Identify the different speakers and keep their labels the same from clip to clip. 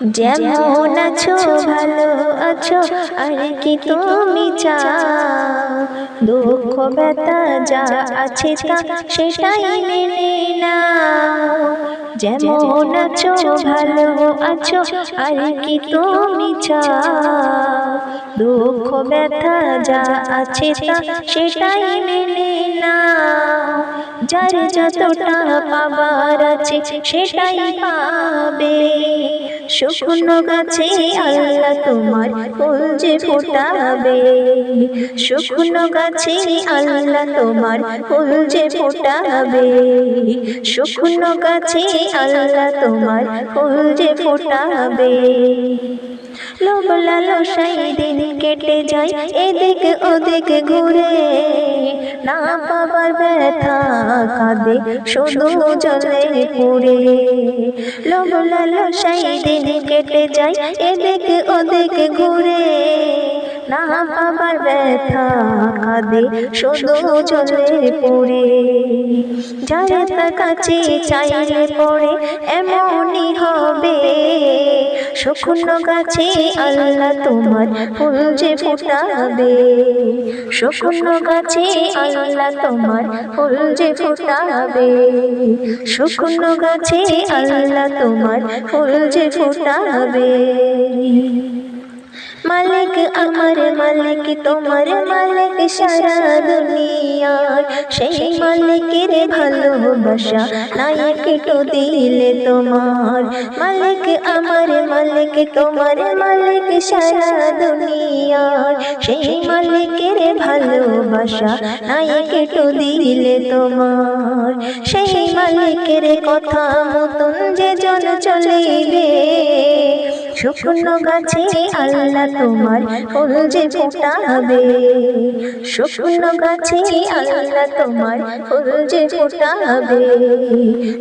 Speaker 1: যেমন আছো ভালো আছো আর কি তুমি চাও? দুঃখ ব্যথা যা আছে তা সেটাই মেনে নাও। যেমন আছো ভালো আছো আর কি তুমি চাও? দুঃখ ব্যথা যা আছে তা সেটাই মেনে নাও। যার যতটা পাবার আছে সেটাই পাবে। শুকনো গাছে আল্লাহ তোমার ফুল যে ফোটাবে। শুকনো গাছে আল্লাহ তোমার ফুল যে ফোটাবে। শুকনো গাছে আল্লাহ তোমার ফুল যে ফোটাবে। লোভ লালসাই দিন কেটে যায়, এদিক ওদিক ঘুরে। না পাবার ব্যথা কাঁদে, শুধু জলে পুরে লোভ লালসাই দিন কেটে যায়, এদিক ওদিক ঘুরে। না পাবার ব্যথা কাঁদে, শুধু জলে পুরে যার কাছে চাইলে পড়ে এমনই হবে শুকনো গাছে আল্লাহ তোমার ফুল যে ফোটাবে। শুকনো গাছে আল্লাহ তোমার ফুল যে ফোটাবে। শুকনো গাছে আল্লাহ তোমার ফুল যে ফোটাবে। মালিক আমার মালিক, তোমার মালিক সারা দুনিয়ার সেই মালিকের ভালোবাসা নাই একটু দিলে তোমার। মালিক আমার মালিক, তোমার মালিক সারা দুনিয়ার সেই মালিকের ভালোবাসা নাই একটু দিলে তোমার। সেই মালিকের কথা মতন যে জন চলিবে। শুকনো গাছে আল্লাহ তোমার ফুল যে হবে শুকনো গাছে আল্লাহ তোমার ফুল যে ফোটাবে।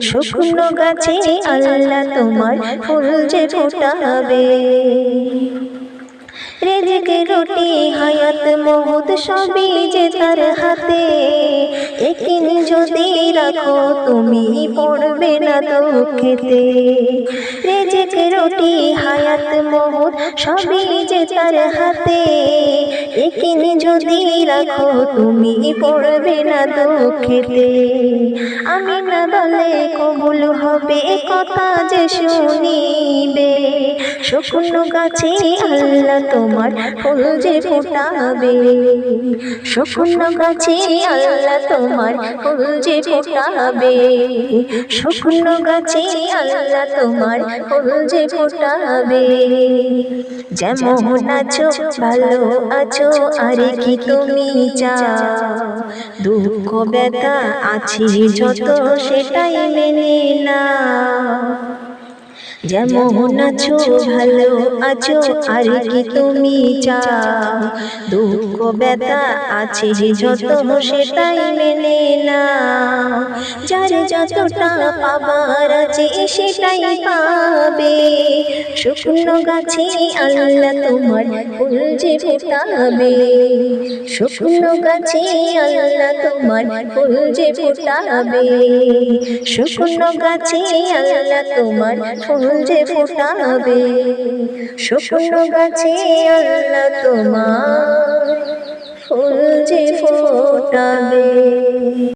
Speaker 1: শুকনো গাছে আল্লাহ তোমার ফুল যে ফোটাবে। রেজেকে রুটি হায়াত মহুদ সবই যে তার হাতে। একিন যদি রাখো তুমি পড়বে না দুঃখেতে। রেজেকে রুটি হায়াত মহুদ সবই যে তার হাতে। যদি রাখো, তুমি পড়বে না দুঃখেতে। আমি না বলে কবুল হবে কথা যে শুনিবে। শুকনো গাছে আল্লাহ তোমার ফুল যে ফোটাবে। শুকনো গাছে আল্লাহ তোমার ফুল যে ফোটাবে। শুকনো গাছে আল্লাহ তোমার ফুল যে ফোটাবে। যেমন আছো, ভালো আছো আর কি তুমি চাও? দুঃখ ব্যথা আছে যত সেটাই মেনে না যেমন আছো ভালো আছো আর কি তুমি চাও? দুঃখ ব্যথা আছে যত সেটাই মেনে না যার যতটা পাবার আছে সেটাই পাবে। শুকনো গাছে আল্লাহ তোমার ফুল যে ফোটাবে। শুকনো গাছে আল্লাহ তোমার ফুল যে ফোটাবে। শুকনো গাছে আল্লাহ তোমার ফুল যে ফোটাবে শুকনো গাছে আল্লাহ তোমার ফুল যে ফোটাবে।